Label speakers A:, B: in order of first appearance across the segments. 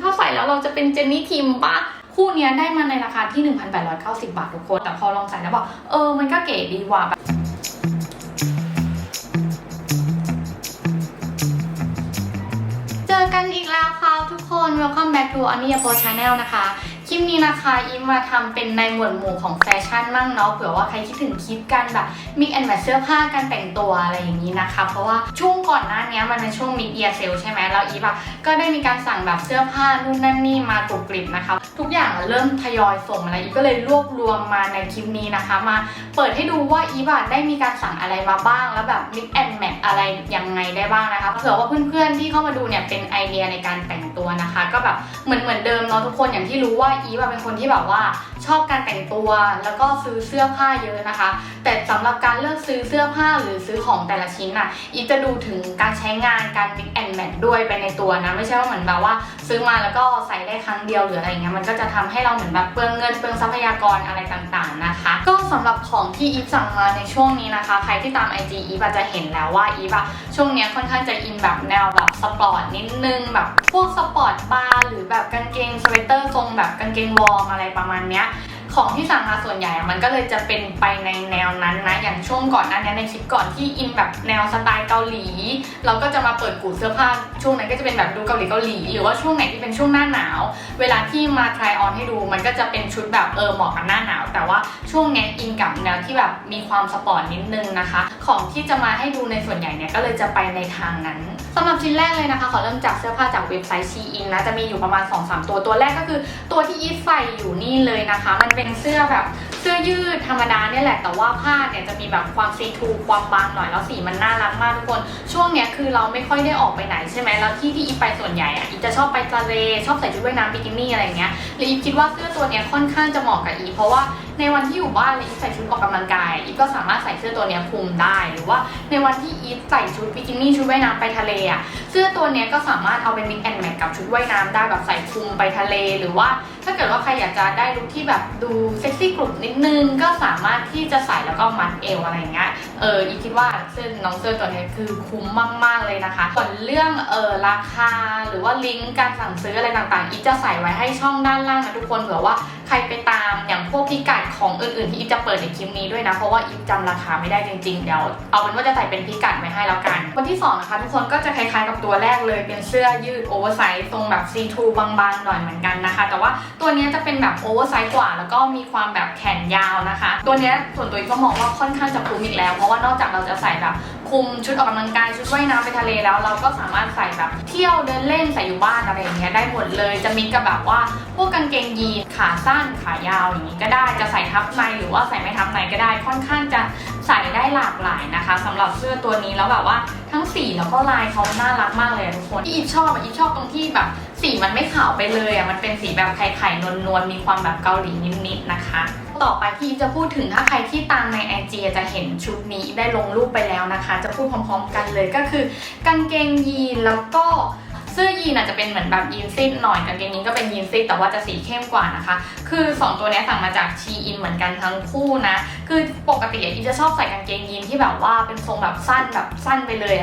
A: ถ้าใส่แล้วเราจะเป็นเจนนี่ทิมปะคู่นี้ได้มาในราคาที่ 1,890 บาททุกคน แต่พอลองใส่แล้วบอกเออ มันก็เก๋ดีว่ะแบบเจอกันอีกแล้วค่ะทุกคน welcome back to อันนี้โป channel นะคะ ลิปนี้นะคะอิมมาทำเป็นในหมวดหมู่ของแฟชั่นมั่งเนาะเผื่อว่าใครคิดถึงคลิปกันแบบ mix and match เสื้อผ้าการแต่งตัวอะไรอย่างนี้นะคะ เพราะว่าช่วงก่อนหน้านี้มันเป็นช่วง mid year sale ใช่ไหมแล้วอีฟอะก็ได้มีการสั่งแบบเสื้อผ้านู่นนั่นนี่มากรุบกริบนะคะ ทุกอย่างเริ่มทยอยส่งมาแล้วอีฟก็เลยรวบรวมมาในคลิปนี้นะคะ มาเปิดให้ดูว่าอีฟอะได้มีการสั่งอะไรมาบ้าง แล้วแบบ mix and match อะไรยังไงได้บ้างนะคะเผื่อว่าเพื่อนๆที่เข้ามาดูเนี่ยเป็นไอเดียในการแต่งตัวนะคะ ก็แบบเหมือนเหมือนเดิมเนาะทุกคนอย่างที่รู้ว่าอีฟอะเป็นคนที่แบบว่าชอบการแต่งตัว แล้วก็ซื้อเสื้อผ้าเยอะนะคะ แต่สำหรับการเลือกซื้อเสื้อผ้าหรือซื้อของแต่ละชิ้นน่ะอีจะดูถึงการใช้งานการ mix and match ด้วยไปในตัวนะ ไม่ใช่ว่าเหมือนแบบว่า ซื้อมาแล้วก็ใส่ได้ครั้งเดียวหรืออะไรเงี้ยมันก็จะทำให้เราเหมือนแบบเปลืองเงินเปลืองทรัพยากรอะไรต่างๆนะคะ ก็สำหรับของที่อีฟสั่งมาในช่วงนี้นะคะ ใครที่ตาม IG อีฟอาจจะเห็นแล้วว่าอีฟอะช่วงนี้ค่อนข้างจะอินแบบแนวแบบสปอร์ตนิดนึงแบบพวกสปอร์ตบาร์หรือแบบกางเกงสเวตเตอร์ทรงแบบกางเกงวอร์มอะไรประมาณเนี้ย ของที่สั่งมาส่วนใหญ่มันก็เลยจะเป็นไปในแนวนั้นนะ อย่างช่วงก่อนหน้านี้ในคลิปก่อนที่อินแบบแนวสไตล์เกาหลี เราก็จะมาเปิดกูดเสื้อผ้าช่วงนั้นก็จะเป็นแบบดูเกาหลีเกาหลีหรือว่าช่วงไหนที่เป็นช่วงหน้าหนาว เวลาที่มา try on ให้ดูมันก็จะเป็นชุดแบบเออเหมาะกับหน้าหนาว แต่ว่าช่วงนี้อินกับแนวที่แบบมีความสปอร์ตนิดนึงนะคะ ของที่จะมาให้ดูในส่วนใหญ่เนี่ยก็เลยจะไปในทางนั้นสำหรับชิ้นแรกเลยนะคะขอเริ่มจากเสื้อผ้าจากเว็บไซต์ Shein นะจะมีอยู่ประมาณ 2-3 ตัวตัวแรกก็คือ ตัวที่อีฟใส่อยู่นี่เลยนะคะ มันเป็นเสื้อแบบเสื้อยืดธรรมดาเนี่ยแหละแต่ว่าผ้าเนี่ยจะมีแบบความซีทูความบางหน่อยแล้วสีมันน่ารักมากทุกคน ช่วงเนี้ยคือเราไม่ค่อยได้ออกไปไหนใช่ไหมแล้วที่ที่อีไปส่วนใหญ่อะอีจะชอบไปทะเลชอบใส่ชุดว่ายน้ำบิกินี่อะไรเงี้ยเลยอีคิดว่าเสื้อตัวเนี้ยค่อนข้างจะเหมาะกับอีเพราะว่า ในวันที่อยู่บ้านแล้วอีฟใส่ชุดออกกำลังกายอีฟก็สามารถใส่เสื้อตัวนี้คลุมได้ หรือว่าในวันที่อีฟใส่ชุดบิกินี่ชุดว่ายน้ำไปทะเลอะเสื้อตัวนี้ก็สามารถเอาไป mix and match กับชุดว่ายน้ำได้แบบใส่คลุมไปทะเล หรือว่าถ้าเกิดว่าใครอยากจะได้ลุคที่แบบดูเซ็กซี่กลุ่มนิดนึงก็สามารถที่จะใส่แล้วก็มัดเอวอะไรอย่างเงี้ย เอออีคิดว่าเสื้อน้องเสื้อตัวนี้คือคุ้มมาก ๆ เลยนะคะ ส่วนเรื่องเออราคาหรือว่าลิงก์การสั่งซื้ออะไรต่างๆอีจะใส่ไว้ให้ช่องด้านล่างนะทุกคนเผื่อว่าใครไปตามอย่างพวกพิกัดของอื่นๆที่อีจะเปิดในคลิปนี้ด้วยนะ เพราะว่าอีฟจำราคาไม่ได้จริงๆ เดี๋ยวเอาเป็นว่าจะใส่เป็นพิกัดไว้ให้แล้วกัน วันที่สองนะคะทุกคนก็จะคล้ายๆกับตัวแรกเลยเป็นเสื้อยืดโอเวอร์ไซส์ทรงแบบซีทูบางๆหน่อยเหมือนกันนะคะ แต่ว่าตัวนี้จะเป็นแบบโอเวอร์ไซส์กว่า แล้วก็มีความแบบแขนยาวนะคะ ตัวนี้ส่วนตัวอีก็มองว่าค่อนข้างจะคุ้มอีกแล้วเพราะว่านอกจากเราจะใส่แบบคลุมชุดออกกำลังกายชุดว่ายน้ำไปทะเลแล้ว เราก็สามารถใส่แบบเที่ยวเดินเล่นใส่อยู่บ้านอะไรอย่างเงี้ยได้หมดเลย จะมิกกับแบบว่าพวกกางเกงยีนขาสั้นขายาวอย่างนี้ก็ได้จะใส่ทับในหรือว่าใส่ไม่ทับในก็ได้ค่อนข้างจะใส่ได้หลากหลายนะคะสำหรับเสื้อตัวนี้แล้วแบบว่าทั้งสีแล้วก็ลายเขาน่ารักมากเลยทุกคนอีฟชอบอะอีฟชอบตรงที่แบบ สีมันไม่ขาวไปเลยอะ มันเป็นสีแบบไข่ๆนวลๆ มีความแบบเกาหลีนิดๆนะคะ ต่อไปที่จะพูดถึงถ้าใครที่ตามในไอจีจะเห็นชุดนี้ได้ลงรูปไปแล้วนะคะ จะพูดพร้อมๆกันเลยก็คือกางเกงยีนแล้วก็เสื้อยีนอาจจะเป็นเหมือนแบบยีนซิดหน่อยกางเกงยีนก็เป็นยีนซิดแต่ว่าจะสีเข้มกว่านะคะ คือ 2 ตัวนี้สั่งมาจากชีอินเหมือนกันทั้งคู่นะ คือปกติอีจะชอบใส่กางเกงยีนที่แบบว่าเป็นทรงแบบสั้นแบบสั้นไปเลย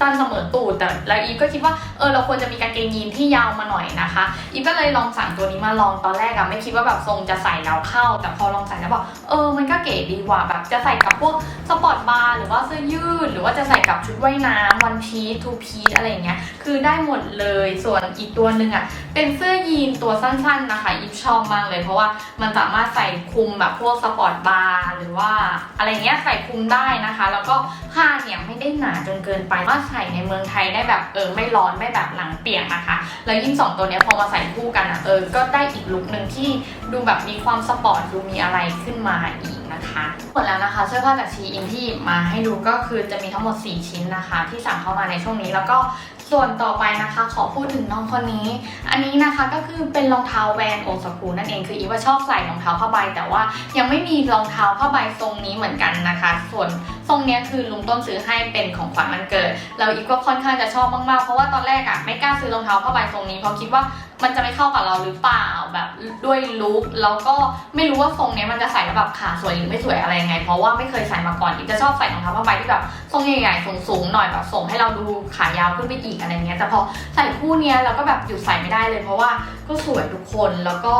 A: อะสั้นเสมอตูดแต่แล้วอีฟก็คิดว่าเออเราควรจะมีกางเกงยีนที่ยาวมาหน่อยนะคะอีฟก็เลยลองสั่งตัวนี้มาลองตอนแรกอะไม่คิดว่าแบบทรงจะใส่แล้วเข้า แต่พอลองใส่แล้วบอกเออมันก็เก๋ดีว่ะแบบจะใส่กับพวกสปอร์ตบาร์หรือว่าเสื้อยืด หรือว่าจะใส่กับชุดว่ายน้ำวันพีททูพีทอะไรอย่างเงี้ยคือได้หมดเลยส่วนอีกตัวหนึ่งอะเป็นเสื้อยีนตัวสั้นๆนะคะอีฟชอบมากเลยเพราะว่ามันสามารถใส่คุมแบบพวกสปอร์ตบาร์หรือว่าอะไรเงี้ยใส่คุมได้นะคะ แล้วก็ผ้าเนี่ยไม่ได้หนาจนเกินไปว่าใส่ในเมืองไทยได้แบบเออไม่ร้อนไม่แบบหลังเปียกนะคะ แล้วยิ่งสองตัวนี้พอมาใส่คู่กันอะเออก็ได้อีกลุคหนึ่งที่ดูแบบมีความสปอร์ตดูมีอะไรขึ้นมาอีก นะคะหมดแล้วนะคะเสื้อผ้าจากชีอินที่มาให้ดูก็คือจะมีทั้งหมด 4 ชิ้นนะคะ ที่สั่งเข้ามาในช่วงนี้แล้วก็ส่วนต่อไปนะคะขอพูดถึงน้องคนนี้ อันนี้นะคะก็คือเป็นรองเท้าแวนด์โอสกูนั่นเองคืออีว่าชอบใส่รองเท้าผ้าใบ แต่ว่ายังไม่มีรองเท้าผ้าใบทรงนี้เหมือนกันนะคะ ส่วนทรงนี้คือลุงต้นซื้อให้เป็นของขวัญวันเกิดแล้วอีฟก็ค่อนข้างจะชอบมากๆเพราะว่าตอนแรกอะไม่กล้าซื้อรองเท้าผ้าใบทรงนี้เพราะคิดว่า มันจะไม่เข้ากับเราหรือเปล่าแบบด้วยลุคแล้วก็ไม่รู้ว่าทรงเนี้ยมันจะใส่แล้วแบบขาสวยหรือไม่สวยอะไรยังไง เพราะว่าไม่เคยใส่มาก่อนอีกจะชอบใส่รองเท้าผ้าใบที่แบบทรงใหญ่ๆสูงๆหน่อยแบบส่งให้เราดูขายาวขึ้นไปอีกอะไรเงี้ยแต่พอใส่คู่เนี้ยเราก็แบบหยุดใส่ไม่ได้เลย เพราะว่าก็สวยทุกคนแล้วก็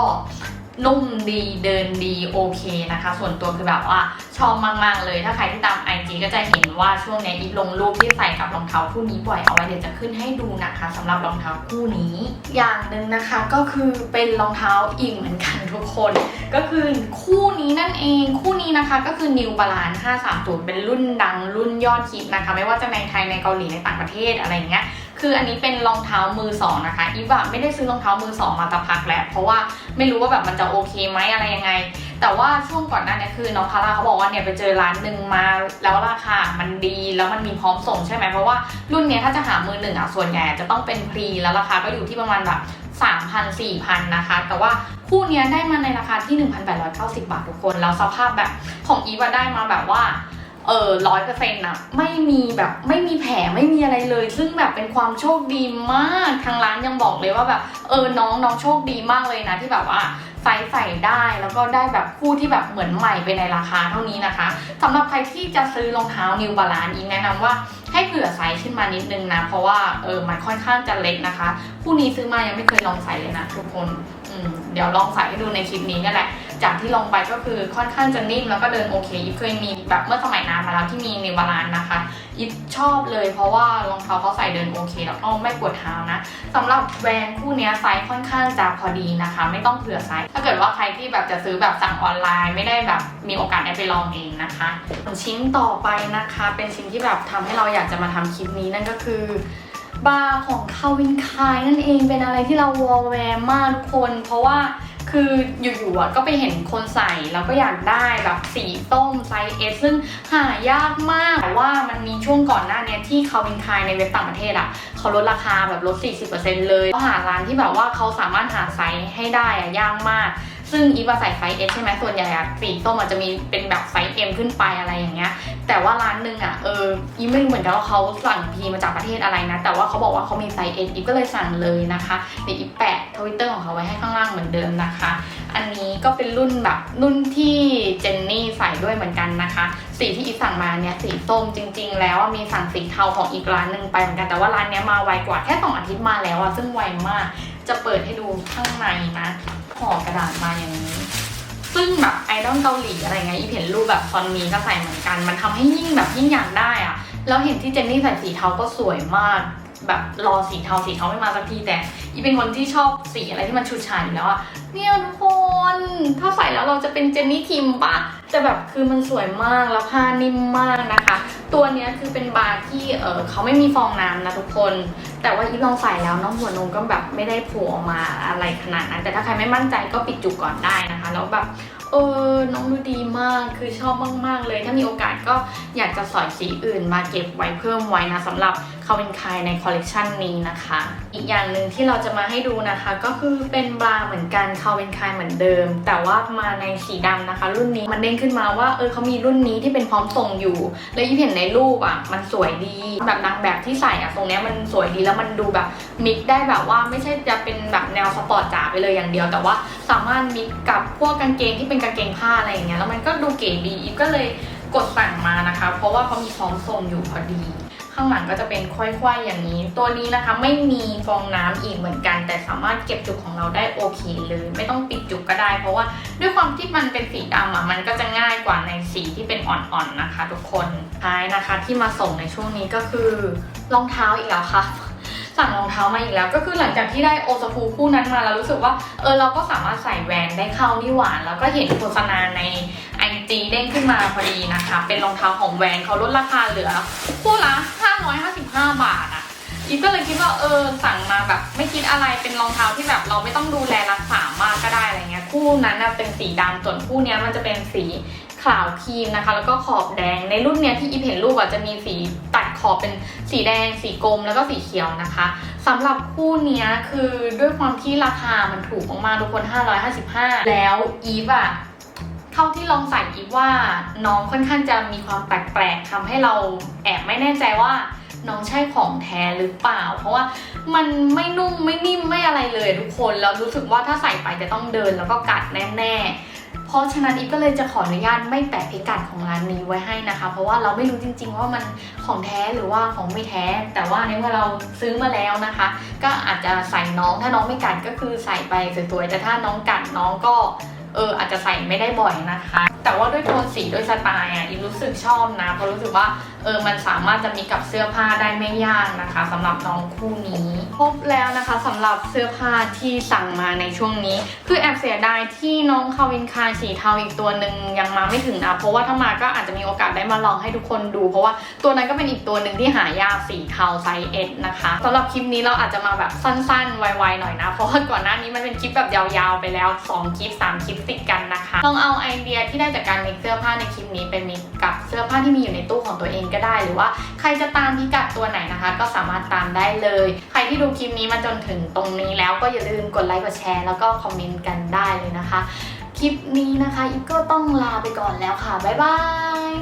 A: นุ่มดีเดินดีโอเคนะคะ ส่วนตัวคือแบบว่าชอบมาก ๆ เลย ถ้าใครที่ตาม IG ก็จะเห็นว่าช่วงนี้อีฟลงรูปที่ใส่กับรองเท้าคู่นี้บ่อยเอาไว้เดี๋ยวจะขึ้นให้ดูนะคะสำหรับรองเท้าคู่นี้ อย่างหนึ่งนะคะก็คือเป็นรองเท้าอีกเหมือนกันทุกคน ก็คือคู่นี้นั่นเองคู่นี้นะคะ ก็คือ New Balance 530 เป็นรุ่นดังรุ่นยอดฮิตนะคะ ไม่ว่าจะในไทยในเกาหลีในต่างประเทศอะไรเงี้ย คืออันนี้เป็นรองเท้ามือสองนะคะอีฟอะไม่ได้ซื้อรองเท้ามือสองมาสักพักแล้ว เพราะว่าไม่รู้ว่าแบบมันจะโอเคไหมอะไรยังไง แต่ว่าช่วงก่อนหน้านี้คือน้องคาร่าเขาบอกว่าเนี่ยไปเจอร้านหนึ่งมาแล้วราคามันดีแล้วมันมีพร้อมส่งใช่ไหมเพราะว่ารุ่นนี้ถ้าจะหามือหนึ่งอะส่วนใหญ่จะต้องเป็นพรีแล้วราคาก็อยู่ที่ประมาณแบบ3,000 4,000 นะคะ แต่ว่าคู่นี้ได้มาในราคาที่ 1,890 บาททุกคน แล้วสภาพแบบของอีฟได้มาแบบว่า เออร้อยเปอร์เซ็นต์อะไม่มีแบบไม่มีแผลไม่มีอะไรเลย ซึ่งแบบเป็นความโชคดีมากทางร้านยังบอกเลยว่าแบบเออน้องน้องโชคดีมากเลยนะที่แบบว่าไซส์ใส่ได้แล้วก็ได้แบบคู่ที่แบบเหมือนใหม่ไปในราคาเท่านี้นะคะสำหรับใครที่จะซื้อรองเท้า New Balance อีกแนะนำว่าให้เผื่อไซส์ขึ้นมานิดนึงนะ เพราะว่าเออมันค่อนข้างจะเล็กนะคะ คู่นี้ซื้อมายังไม่เคยลองใส่เลยนะทุกคนเดี๋ยวลองใส่ให้ดูในคลิปนี้นี่แหละ จากที่ลองไปก็คือค่อนข้างจะนิ่มแล้วก็เดินโอเคอีฟเคยมีแบบเมื่อสมัยนานมาแล้วที่มีในบาลานนะคะอีฟชอบเลยเพราะว่ารองเท้าเขาใส่เดินโอเคแล้วก็ไม่ปวดเท้านะสำหรับแบรนด์คู่นี้ไซส์ค่อนข้างจะพอดีนะคะ ไม่ต้องเผื่อไซส์ถ้าเกิดว่าใครที่แบบจะซื้อแบบสั่งออนไลน์ ไม่ได้แบบมีโอกาสได้ไปลองเองนะคะชิ้นต่อไปนะคะ เป็นชิ้นที่แบบทำให้เราอยากจะมาทำคลิปนี้นั่นก็คือบาร์ของคาวินคายนั่นเองเป็นอะไรที่เราวอลแวร์มากทุกคน เพราะว่า คืออยู่ๆอะก็ไปเห็นคนใส่แล้วก็อยากได้แบบสีต้มไซส์เอสซึ่งหายากมากแต่ว่ามันมีช่วงก่อนหน้านี้ที่เขาวินคายในเว็บต่างประเทศอะเขาลดราคาแบบลด 40%เลยก็หาร้านที่แบบว่าเขาสามารถหาไซส์ให้ได้อะยากมาก ซึ่งอีฟอะใส่ไซส์ S ใช่ไหมส่วนใหญ่อะสีส้มอาจจะมีเป็นแบบไซส์ M ขึ้นไปอะไรอย่างเงี้ย แต่ว่าร้านหนึ่งอะเอออีฟไม่รู้เหมือนกันว่าเขาสั่งพีมาจากประเทศอะไรนะ แต่ว่าเขาบอกว่าเขามีไซส์ S อีฟก็เลยสั่งเลยนะคะเดี๋ยวอีฟแปะทวิตเตอร์ของเขาไว้ให้ข้างล่างเหมือนเดิมนะคะ อันนี้ก็เป็นรุ่นแบบรุ่นที่เจนนี่ใส่ด้วยเหมือนกันนะคะ สีที่อีฟสั่งมาเนี่ยสีส้มจริง ๆ แล้วมีสั่งสีเทาของอีกร้านหนึ่งไปเหมือนกันแต่ว่าร้านเนี้ยมาไวกว่าแค่สองอาทิตย์มาแล้วอะซึ่งไวมากจะเปิดให้ดูข้างในนะ ห่อกระดาษมาอย่างนี้ ซึ่งแบบไอดอลเกาหลีอะไรเงี้ยอีเห็นรูปแบบซอนมีก็ใส่เหมือนกัน มันทำให้ยิ่งแบบยิ่งอยากได้อะแล้วเห็นที่เจนนี่ใส่สีเทาก็สวยมาก แบบรอสีเทาสีเทาไม่มาสักทีแต่อีเป็นคนที่ชอบสีอะไรที่มันฉูดฉาดอยู่แล้วอะเนี่ยทุกคนถ้าใส่แล้วเราจะเป็นเจนนี่ทิมปะแต่แบบคือมันสวยมากแล้วผ้านิ่มมากนะคะ ตัวเนี้ยคือเป็นบาร์ที่เออเขาไม่มีฟองน้ำนะทุกคน แต่ว่าอีลองใส่แล้วน้องหัวนมก็แบบไม่ได้โผล่ออกมาอะไรขนาดนั้น แต่ถ้าใครไม่มั่นใจก็ปิดจุกก่อนได้นะคะ แล้วแบบ เออน้องดูดีมากคือชอบมากๆเลย ถ้ามีโอกาสก็อยากจะสอยสีอื่นมาเก็บไว้เพิ่มไว้นะสำหรับคาวินคายในคอลเลกชันนี้นะคะ อีกอย่างหนึ่งที่เราจะมาให้ดูนะคะ ก็คือเป็นบราเหมือนกันคาวินคายเหมือนเดิม แต่ว่ามาในสีดำนะคะ รุ่นนี้มันเด้งขึ้นมาว่าเออเขามีรุ่นนี้ที่เป็นพร้อมส่งอยู่ แล้วยี่เห็นในรูปอะมันสวยดีแบบนางแบบที่ใส่อะตรงเนี้ยมันสวยดีแล้วมันดูแบบมิกได้แบบว่าไม่ใช่จะเป็นแบบแนวสปอร์ตจ๋าไปเลยอย่างเดียว แต่ว่าสามารถมิกกับพวกกางเกงที่เป็นกางเกงผ้าอะไรอย่างเงี้ยแล้วมันก็ดูเก๋ดีอีฟก็เลยกดสั่งมานะคะ เพราะว่าเขามีพร้อมส่งอยู่พอดี ข้างหลังก็จะเป็นค่อยๆอย่างนี้ ตัวนี้นะคะไม่มีฟองน้ำอีกเหมือนกัน แต่สามารถเก็บจุกของเราได้โอเคเลย ไม่ต้องปิดจุกก็ได้ เพราะว่าด้วยความที่มันเป็นสีดำอะมันก็จะง่ายกว่าในสีที่เป็นอ่อนๆนะคะ ทุกคนท้ายนะคะที่มาส่งในช่วงนี้ก็คือรองเท้าอีกแล้วค่ะ สั่งรองเท้ามาอีกแล้ว ก็คือหลังจากที่ได้โอซาฟูคู่นั้นมาแล้วรู้สึกว่าเออเราก็สามารถใส่แวนได้เข้านี่หว่าแล้วก็เห็นโฆษณาในไอจีเด้งขึ้นมาพอดีนะคะ เป็นรองเท้าของแวนเขาลดราคาเหลือคู่ละ 555 บาทอะอีฟก็เลยคิดว่าเออสั่งมาแบบไม่คิดอะไรเป็นรองเท้าที่แบบเราไม่ต้องดูแลรักษามากก็ได้อะไรเงี้ยคู่นั้นนะเป็นสีดำส่วนคู่นี้มันจะเป็นสี ขาวครีมนะคะ แล้วก็ขอบแดง ในรุ่นเนี้ยที่อีเห็นรูปอะจะมีสีตัดขอบเป็นสีแดง สีกรมแล้วก็สีเขียวนะคะสำหรับคู่เนี้ยคือด้วยความที่ราคามันถูกมากๆทุกคน 555 แล้วอีฟอะเท่าที่ลองใส่อีฟว่าน้องค่อนข้างจะมีความแปลกๆทำให้เราแอบไม่แน่ใจว่าน้องใช่ของแท้หรือเปล่า เพราะว่ามันไม่นุ่มไม่นิ่มไม่อะไรเลยทุกคนแล้วรู้สึกว่าถ้าใส่ไปจะต้องเดินแล้วก็กัดแน่ๆ เพราะฉะนั้นอีฟก็เลยจะขออนุญาตไม่แปะพิกัดของร้านนี้ไว้ให้นะคะ เพราะว่าเราไม่รู้จริง ๆ ว่ามันของแท้หรือว่าของไม่แท้ แต่ว่าในเมื่อเราซื้อมาแล้วนะคะ ก็อาจจะใส่น้องถ้าน้องไม่กัดก็คือใส่ไปสวยๆแต่ถ้าน้องกัดน้องก็เอออาจจะใส่ไม่ได้บ่อยนะคะ แต่ว่าด้วยโทนสีด้วยสไตล์อะอีฟรู้สึกชอบนะเพราะรู้สึกว่าเออมันสามารถจะมีกับเสื้อผ้าได้ไม่ยากนะคะสำหรับน้องคู่นี้ครบแล้วนะคะสำหรับเสื้อผ้าที่สั่งมาในช่วงนี้ คือแอบเสียดายที่น้องคาวินคาสีเทาอีกตัวหนึ่งยังมาไม่ถึงนะเพราะว่าถ้ามาก็อาจจะมีโอกาสได้มาลองให้ทุกคนดู เพราะว่าตัวนั้นก็เป็นอีกตัวหนึ่งที่หายากสีเทาไซส์เอนะคะสำหรับคลิปนี้เราอาจจะมาแบบสั้นๆไวๆหน่อยนะเพราะว่าก่อนหน้านี้มันเป็นคลิปแบบยาวๆไปแล้ว 2คลิป3คลิปติดกันนะคะลองเอาไอเดียที่ได้จากการมิกเสื้อผ้าในคลิปนี้ไปมิกกับเสื้อผ้าที่มีอยู่ในตู้ของตัวเองก็ได้ หรือว่าใครจะตามพิกัดตัวไหนนะคะ ก็สามารถตามได้เลย ใครที่ดูคลิปนี้มาจนถึงตรงนี้แล้วก็อย่าลืมกดไลค์กดแชร์แล้วก็คอมเมนต์กันได้เลยนะคะ คลิปนี้นะคะอีฟก็ต้องลาไปก่อนแล้วค่ะบ๊ายบาย